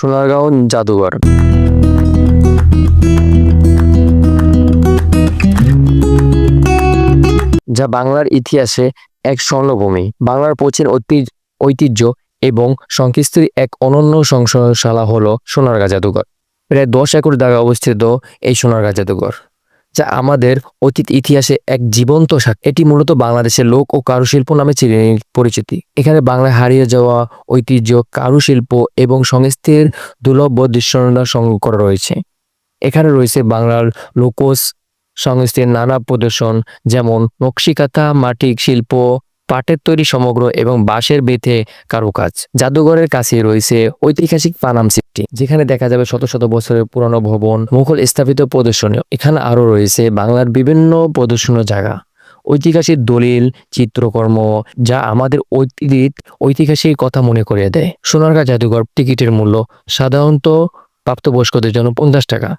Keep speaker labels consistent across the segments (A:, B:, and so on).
A: সোনারগাঁও জাদুঘর। যা বাংলার ইতিহাসে এক স্বর্ণভূমি, বাংলার প্রাচীন ঐতি- ঐতিহ্য এবং সংকৃষ্টির এক অনন্য সংসদশালা হল সোনারগাঁ জাদুঘর। প্রায় দশ একর জায়গায় অবস্থিত এই সোনারগাঁ জাদুঘর। যা আমাদের অতীত ইতিহাসে এক জীবন্ত সাক্ষী এটি মূলত বাংলাদেশের লোক ও কারুশিল্প নামে পরিচিতি। এখানে বাংলায় হারিয়ে যাওয়া ঐতিহ্য, কারুশিল্প এবং সংস্কৃতির দুর্লভ দৃশ্যনা সংগ্রহ করা রয়েছে। এখানে রয়েছে বাংলার লোকস সংস্কৃতির নানা প্রদর্শন, যেমন নকশিকাতা মাটির শিল্প পাটের তৈরি সমগ্র এবং বাঁশের বেঁধে কারুকাজ। জাদুঘরের কাছে রয়েছে ঐতিহাসিক পানাম সিটি যেখানে দেখা যাবে শত শত বছরের পুরনো ভবন, মুঘল স্থাপিত প্রদর্শনী এখানে আরও রয়েছে বাংলার বিভিন্ন প্রদর্শনীয় জায়গা। ঐতিহাসিক দলিল, চিত্রকর্ম, যা আমাদের ঐতিহ্য ঐতিহাসিক কথা মনে করিয়ে দেয়। সোনারগাঁ জাদুঘর টিকিটের মূল্য সাধারণত প্রাপ্তবয়স্কদের জন্য পঞ্চাশ টাকা।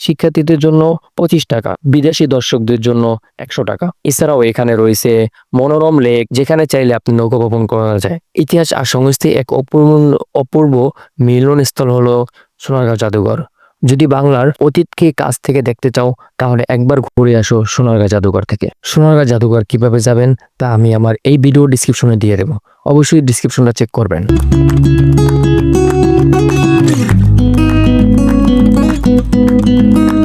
A: শিক্ষার্থীদের জন্য পঁচিশ টাকা, বিদেশি দর্শকদের জন্য একশো টাকা। এছাড়াও এখানে রয়েছে মনোরম লেক, যেখানে চাইলে আপনি নৌকা ভ্রমণ করা যায়। ইতিহাস আর সংস্কৃতি এক অপূর্ব অপূর্ব মিলনস্থল হলো সোনারগাঁও জাদুঘর। যদি বাংলার অতীতকে কাছ থেকে দেখতে চাও, তাহলে একবার ঘুরে আসো সোনারগাঁ জাদুঘর থেকে। সোনারগাঁ জাদুঘর কীভাবে যাবেন, তা আমি আমার এই ভিডিও ডিসক্রিপশনে দিয়ে দেবো। অবশ্যই ডিসক্রিপশনটা চেক করবেন। Thank you.